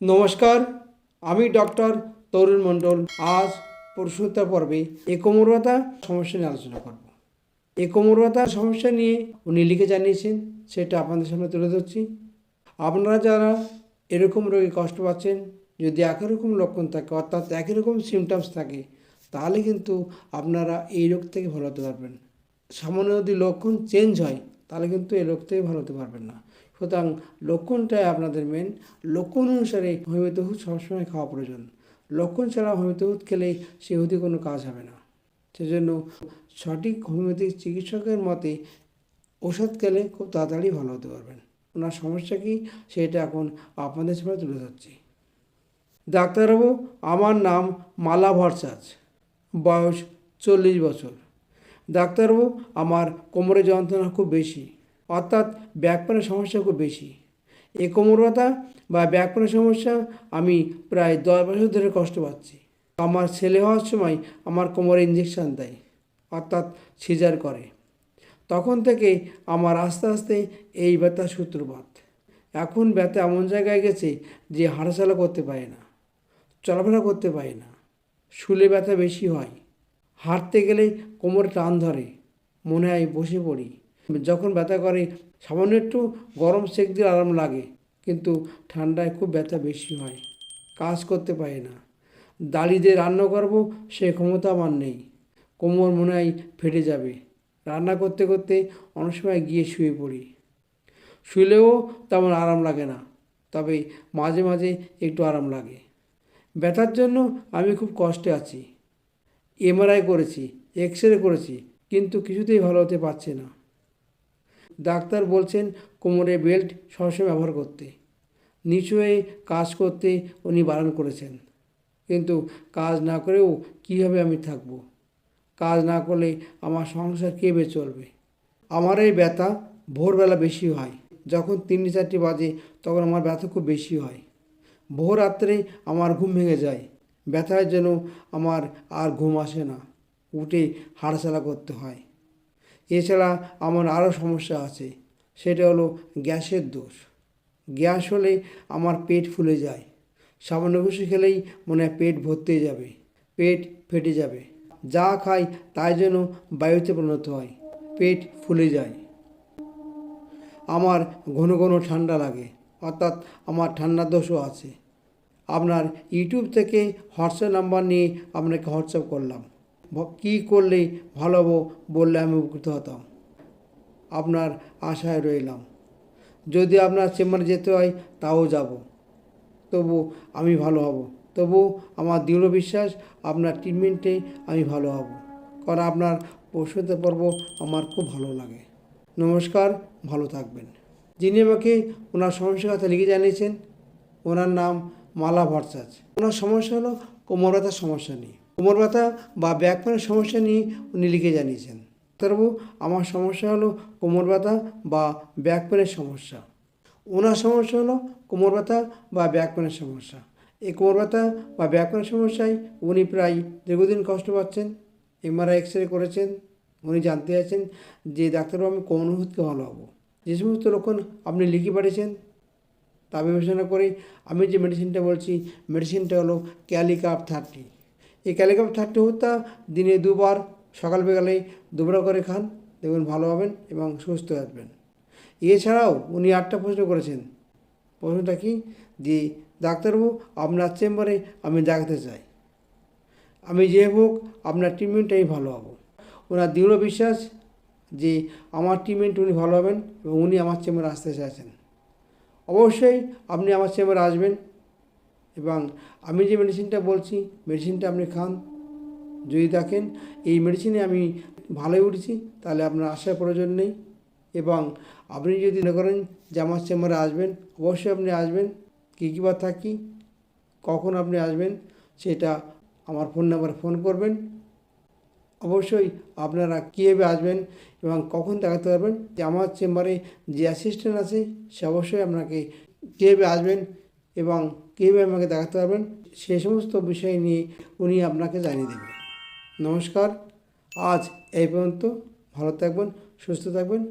নমস্কার, আমি ডক্টর তরুণ মণ্ডল। আজ প্রশ্নোত্তর পর্বে এ কোমর ব্যথা সমস্যা নিয়ে আলোচনা করব। এ কোমর সমস্যা নিয়ে উনি লিখে জানিয়েছেন, সেটা আপনাদের সামনে তুলে ধরছি। আপনারা যারা এরকম রোগে কষ্ট পাচ্ছেন, যদি একই রকম লক্ষণ থাকে, অর্থাৎ একই রকম সিমটমস থাকে, তাহলে কিন্তু আপনারা এই রোগ থেকে ভালো হতে পারবেন। সামান্য যদি লক্ষণ চেঞ্জ হয়, তাহলে কিন্তু এই রোগ থেকে ভালো হতে পারবেন না। সুতরাং লক্ষণটাই আপনাদের মেন লক্ষণ অনুসারে হোমিওপ্যাথি ওষুধ সবসময় খাওয়া প্রয়োজন। লক্ষণ ছাড়া হোমিওপ্যাথি ওষুধ খেলে সে ওষুধে কোনো কাজ হবে না। সেজন্য সঠিক হোমিওপ্যাথিক চিকিৎসকের মতে ওষুধ খেলে খুব তাড়াতাড়ি ভালো হতে পারবেন। ওনার সমস্যা কি সেটা এখন আপনাদের সামনে তুলে ধরছি। ডাক্তারবাবু, আমার নাম মালা ভরসাজ। বয়স চল্লিশ বছর। ডাক্তারবাবু, আমার কোমরে যন্ত্রণা খুব বেশি। অর্থাৎ ব্যাক পেনের সমস্যা খুব বেশি। এ কোমর ব্যথা বা ব্যাক পেনের সমস্যা আমি প্রায় দশ বছর ধরে কষ্ট পাচ্ছি। আমার ছেলে হওয়ার সময় আমার কোমরে ইঞ্জেকশন দেয়, অর্থাৎ সিজার করে। তখন থেকে আমার আস্তে আস্তে এই ব্যথা সূত্রপাত। এখন ব্যথা এমন জায়গায় গেছে যে হাঁটাচলা করতে পারে না, চলাফেরা করতে পারে না, শুলে ব্যথা বেশি হয়। হাঁটতে গেলে কোমরে টান ধরে, মনে হয় বসে পড়ি। যখন ব্যথা করে, সামান্য একটু গরম সেক দিয়ে আরাম লাগে, কিন্তু ঠান্ডায় খুব ব্যথা বেশি হয়, কাজ করতে পারি না। দাঁড়িয়ে দিয়ে রান্না করব, সে ক্ষমতা আমার নেই, কোমর মনে হয় ফেটে যাবে। রান্না করতে করতে অনেক সময় গিয়ে শুয়ে পড়ি। শুলেও তেমন আরাম লাগে না, তবে মাঝে মাঝে একটু আরাম লাগে। ব্যথার জন্য আমি খুব কষ্টে আছি। এমআরআই করেছি এক্স রে করেছি, কিন্তু কিছুতেই ভালো হতে পারছে না। ডাক্তার বলছেন কোমরে বেল্ট সবসময় ব্যবহার করতে। নিচু হয়ে কাজ করতে উনি বারণ করেছেন। কিন্তু কাজ না করেও কীভাবে আমি থাকব? কাজ না করলে আমার সংসার কে কেবে চলবে? আমার এই ব্যথা ভোরবেলা বেশি হয়। যখন তিনটে চারটে বাজে তখন আমার ব্যথা খুব বেশি হয়। ভোর রাত্রে আমার ঘুম ভেঙে যায়। ব্যথার জন্য আমার আর ঘুম আসে না। উঠে হাঁটাচলা করতে হয়। এছাড়া আমার আরও সমস্যা আছে, সেটা হলো গ্যাসের দোষ। গ্যাস হলে আমার পেট ফুলে যায়, সামান্য কিছু খেলেই মনে হয় পেট ভর্তি যাবে, পেট ফেটে যাবে। যা খাই তাই যেন বায়ুতে পরিণত হয়, পেট ফুলে যায়। আমার ঘন ঘন ঠান্ডা লাগে, অর্থাৎ আমার ঠান্ডার দোষও আছে। আপনার ইউটিউব থেকে হোয়াটসঅ্যাপ নাম্বার নিয়ে আপনাকে হোয়াটসঅ্যাপ করলাম। কী করলে ভালো হব বললে আমি উপকৃত হতাম। আপনার আশায় রইলাম। যদি আপনার চেম্বারে যেতে হয়, তাও যাব। তবু আমি ভালো হব। তবু আমার দৃঢ় বিশ্বাস, আপনার ট্রিটমেন্টে আমি ভালো হব। কারণ আপনার পশুতে পর্ব, আমার খুব ভালো লাগে। নমস্কার, ভালো থাকবেন। যিনি আমাকে ওনার সমস্যার কথা লিখে জানিয়েছেন, ওনার নাম মালা ভরসাজ। ওনার সমস্যা হলো কোমরতার সমস্যা নিয়ে। কোমর ব্যথা বা ব্যাক পেনের সমস্যা নিয়ে উনি লিখে জানিয়েছেন। ডাক্তারবাবু আমার সমস্যা হলো কোমর ব্যথা বা ব্যাক পেনের সমস্যা। ওনার সমস্যা হলো কোমর ব্যথা বা ব্যাক পেনের সমস্যা। এই কোমর ব্যথা বা ব্যাক পেনের সমস্যায় উনি প্রায় দীর্ঘদিন কষ্ট পাচ্ছেন এমআরআই এক্স রে করেছেন, উনি জানতে চাইছেন যে ডাক্তারবাবু আমি কোন ওষুধকে ভালো হব। যে সমস্ত লক্ষণ আপনি লিখে পাঠিয়েছেন, তা বিবেচনা করে আমি যে মেডিসিনটা বলছি মেডিসিনটা হলো ক্যালিকাপ থার্টি এই ক্যালিকাপ থার্টি ওষুধটা দিনে দুবার সকাল বিকালে দুবার করে খান। দেখবেন ভালো হবেন এবং সুস্থ আসবেন। এছাড়াও উনি আটটা প্রশ্ন করেছেন। প্রশ্নটা কি? যে, ডাক্তারবাবু, আপনার চেম্বারে আমি দেখাতে চাই। আমি যে হোক, আপনার ট্রিটমেন্টে আমি ভালো হব। ওনার দৃঢ় বিশ্বাস যে, আমার ট্রিটমেন্ট উনি ভালো হবেন এবং উনি আমার চেম্বারে আসতে চাইছেন। অবশ্যই আপনি আমার চেম্বারে আসবেন। এবং আমি যে মেডিসিনটা বলছি মেডিসিনটা আপনি খান। যদি দেখেন, এই মেডিসিনে আমি ভালোই উঠেছি, তাহলে আপনার আসার প্রয়োজন নেই। এবং আপনি যদি মনে করেন যে আমার চেম্বারে আসবেন, অবশ্যই আপনি আসবেন। কী কী বার থাকি, কখন আপনি আসবেন, সেটা আমার ফোন নাম্বারে ফোন করবেন। অবশ্যই আপনারা কীভাবে আসবেন এবং কখন দেখাতে পারবেন, যে আমার চেম্বারে যে অ্যাসিস্ট্যান্ট আছে, সে অবশ্যই আপনাকে কীভাবে আসবেন এবং কীভাবে আমাকে দেখাতে পারবেন, সে সমস্ত বিষয় নিয়ে উনি আপনাকে জানিয়ে দেবেন নমস্কার, আজ এই পর্যন্ত ভালো থাকবেন, সুস্থ থাকবেন।